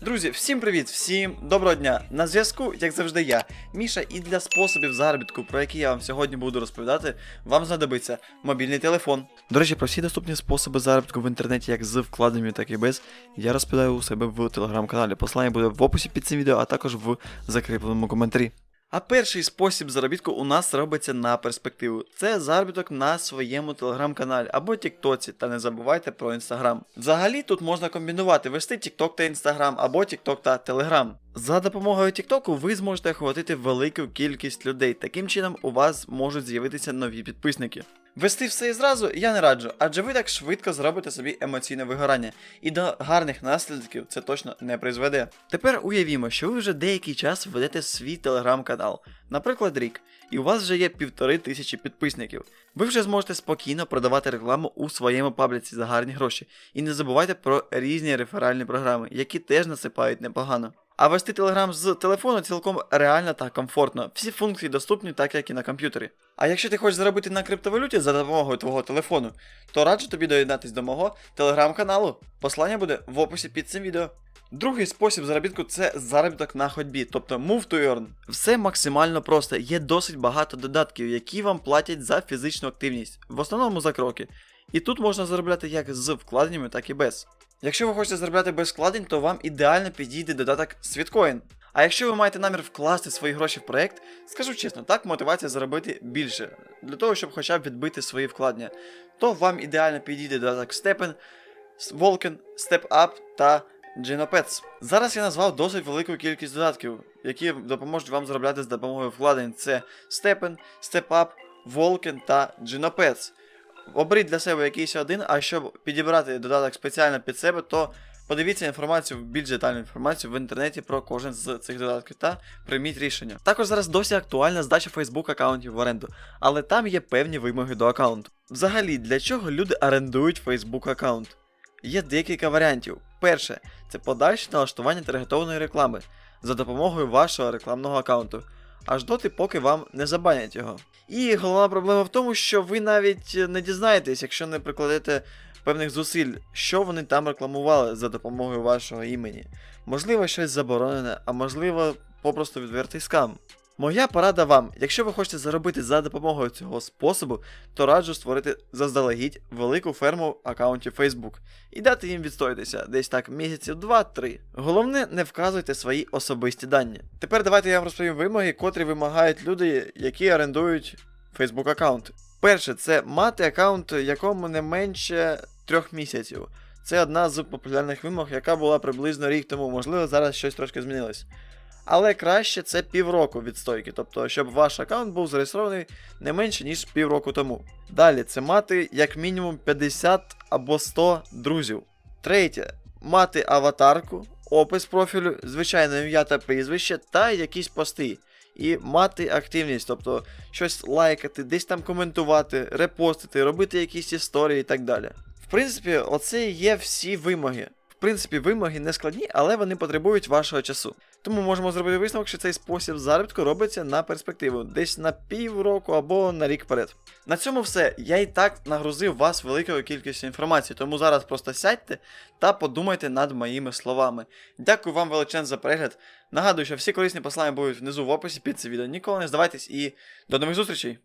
Друзі, всім привіт, всім доброго дня! На зв'язку, як завжди, я, Міша, і для способів заробітку, про які я вам сьогодні буду розповідати, вам знадобиться мобільний телефон. До речі, про всі доступні способи заробітку в інтернеті, як з вкладеннями, так і без, я розповідаю у себе в телеграм-каналі. Посилання буде в описі під цим відео, а також в закріпленому коментарі. А перший спосіб заробітку у нас робиться на перспективу. Це заробіток на своєму телеграм-каналі або Тіктоці, та не забувайте про інстаграм. Взагалі тут можна комбінувати, вести Тікток та інстаграм або Тікток та Телеграм. За допомогою Тіктоку ви зможете охватити велику кількість людей. Таким чином у вас можуть з'явитися нові підписники. Вести все і зразу я не раджу, адже ви так швидко зробите собі емоційне вигорання, і до гарних наслідків це точно не призведе. Тепер уявімо, що ви вже деякий час ведете свій телеграм-канал, наприклад, рік, і у вас вже є півтори тисячі підписників. Ви вже зможете спокійно продавати рекламу у своєму пабліці за гарні гроші. І не забувайте про різні реферальні програми, які теж насипають непогано. А вести телеграм з телефону цілком реально та комфортно. Всі функції доступні, так як і на комп'ютері. А якщо ти хочеш заробити на криптовалюті за допомогою твого телефону, то раджу тобі доєднатись до мого телеграм-каналу. Послання буде в описі під цим відео. Другий спосіб заробітку це заробіток на ходьбі, тобто move to earn. Все максимально просто. Є досить багато додатків, які вам платять за фізичну активність, в основному за кроки. І тут можна заробляти як з вкладеннями, так і без. Якщо ви хочете заробляти без вкладень, то вам ідеально підійде додаток Sweetcoin. А якщо ви маєте намір вкласти свої гроші в проект, скажу чесно, так мотивація заробити більше, для того, щоб хоча б відбити свої вкладення, то вам ідеально підійде додаток Stepen, Volken, StepUp та Genopets. Зараз я назвав досить велику кількість додатків, які допоможуть вам заробляти з допомогою вкладень. Це Stepen, StepUp, Volken та Genopets. Оберіть для себе якийсь один, а щоб підібрати додаток спеціально під себе, то подивіться інформацію, більш детальну інформацію в інтернеті про кожен з цих додатків та прийміть рішення. Також зараз досі актуальна здача Facebook аккаунтів в оренду, але там є певні вимоги до аккаунту. Взагалі, для чого люди орендують Facebook аккаунт? Є декілька варіантів. Перше, це подальше налаштування таргетованої реклами за допомогою вашого рекламного аккаунту, аж доти, поки вам не забанять його. І головна проблема в тому, що ви навіть не дізнаєтесь, якщо не прикладете певних зусиль, що вони там рекламували за допомогою вашого імені. Можливо, щось заборонене, а можливо, попросту відвертий скам. Моя порада вам, якщо ви хочете заробити за допомогою цього способу, то раджу створити заздалегідь велику ферму аккаунтів Facebook і дати їм відстоятися десь так місяців 2-3. Головне, не вказуйте свої особисті дані. Тепер давайте я вам розповім вимоги, котрі вимагають люди, які орендують Facebook аккаунт. Перше, це мати аккаунт, якому не менше трьох місяців. Це одна з популярних вимог, яка була приблизно рік тому, можливо, зараз щось трошки змінилось. Але краще це півроку відстойки, тобто, щоб ваш аккаунт був зареєстрований не менше, ніж півроку тому. Далі це мати як мінімум 50 або 100 друзів. Третє мати аватарку, опис профілю, звичайне ім'я та прізвище та якісь пости. І мати активність, тобто щось лайкати, десь там коментувати, репостити, робити якісь історії і так далі. В принципі, оце є всі вимоги. Принципі, вимоги не складні, але вони потребують вашого часу. Тому можемо зробити висновок, що цей спосіб заробітку робиться на перспективу, десь на півроку або на рік вперед. На цьому все. Я і так нагрузив вас великою кількістю інформації, тому зараз просто сядьте та подумайте над моїми словами. Дякую вам величезно за перегляд. Нагадую, що всі корисні послання будуть внизу в описі під це відео. Ніколи не здавайтесь і до нових зустрічей!